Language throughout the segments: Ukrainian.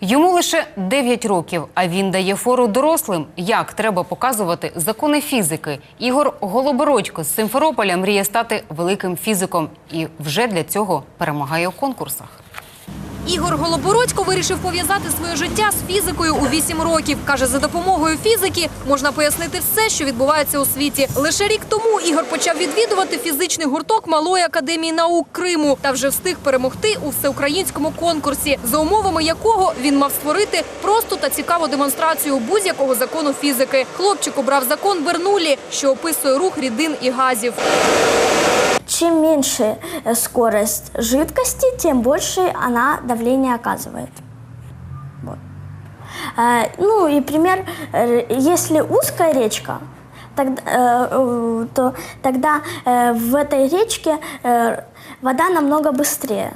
Йому лише 9 років, а він дає фору дорослим, як треба показувати закони фізики. Ігор Голобородько з Симферополя мріє стати великим фізиком і вже для цього перемагає у конкурсах. Ігор Голобородько вирішив пов'язати своє життя з фізикою у 8 років. Каже, за допомогою фізики можна пояснити все, що відбувається у світі. Лише рік тому Ігор почав відвідувати фізичний гурток Малої академії наук Криму та вже встиг перемогти у всеукраїнському конкурсі, за умовами якого він мав створити просту та цікаву демонстрацію будь-якого закону фізики. Хлопчик обрав закон Бернулі, що описує рух рідин і газів. Чем меньше э, скорость жидкости, тем больше она давление оказывает. Вот. Э, Ну и пример, э, если узкая речка, тогда, то тогда в этой речке вода намного быстрее.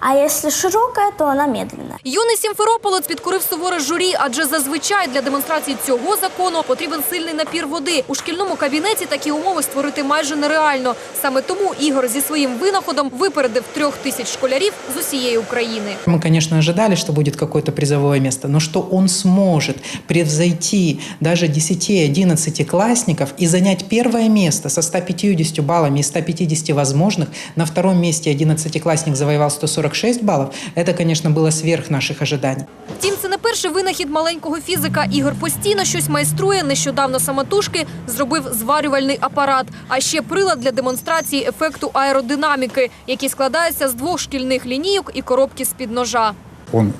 А если широкая, то она медленная. Юний сімферополець підкорив суворе журі, адже зазвичай для демонстрації цього закону потрібен сильний напір води. У шкільному кабінеті такі умови створити майже нереально. Саме тому Ігор зі своїм винаходом випередив трьох тисяч школярів з усієї України. Мы, конечно, ожидали, что будет какое-то призовое место, но что он сможет превзойти даже 10-11 классников и занять первое место со 150 баллами из 150 возможных. На втором месте 11-классник завоевал 146 баллов. Это, конечно, было сверх наших ожиданий. Втім, це не перший винахід маленького фізика. Ігор постійно щось майструє. Нещодавно самотужки зробив зварювальний апарат, а ще прилад для демонстрації ефекту аеродинаміки, який складається з двох шкільних лінійок і коробки з-під ножа. Он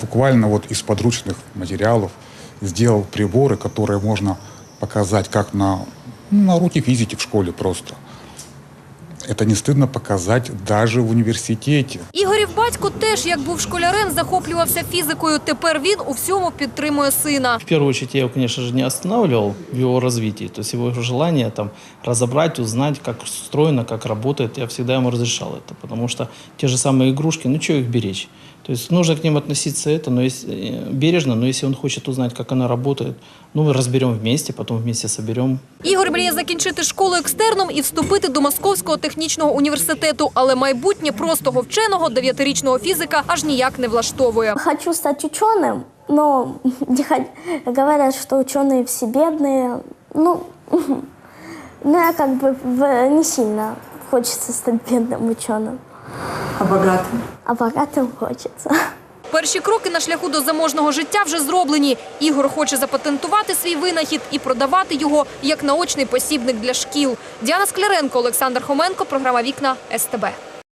буквально вот из подручных материалов сделал приборы, которые можно показать как на, ну, на уроке физики в школе просто. Это не стыдно показать даже в университете. Ігорів батько теж, як був школярем, захоплювався фізикою. Тепер він у всьому підтримує сина. В первую очередь я его, конечно же, не останавливал в его развитии. То есть его желание там, разобрать, узнать, как устроено, как работает, я всегда ему разрешал это. Потому что те же самые игрушки, ну что их беречь? То есть нужно к ним относиться это, но если, э, бережно, но если он хочет узнать, как она работает, ну, мы разберем вместе, потом вместе соберем. Ігор мріє закінчити школу екстерном і вступити до Московського технічного університету, але майбутнє простого вченого дев'ятирічного фізика аж ніяк не влаштовує. Хочу стать ученым, но не хо- говорят, что ученые все бедные. Ну, ну я как бы в- не сильно хочется стать бедным ученым, А богатым? а богатым хочется. Перші кроки на шляху до заможного життя вже зроблені. Ігор хоче запатентувати свій винахід і продавати його як наочний посібник для шкіл. Діана Скляренко, Олександр Хоменко, програма Вікна СТБ.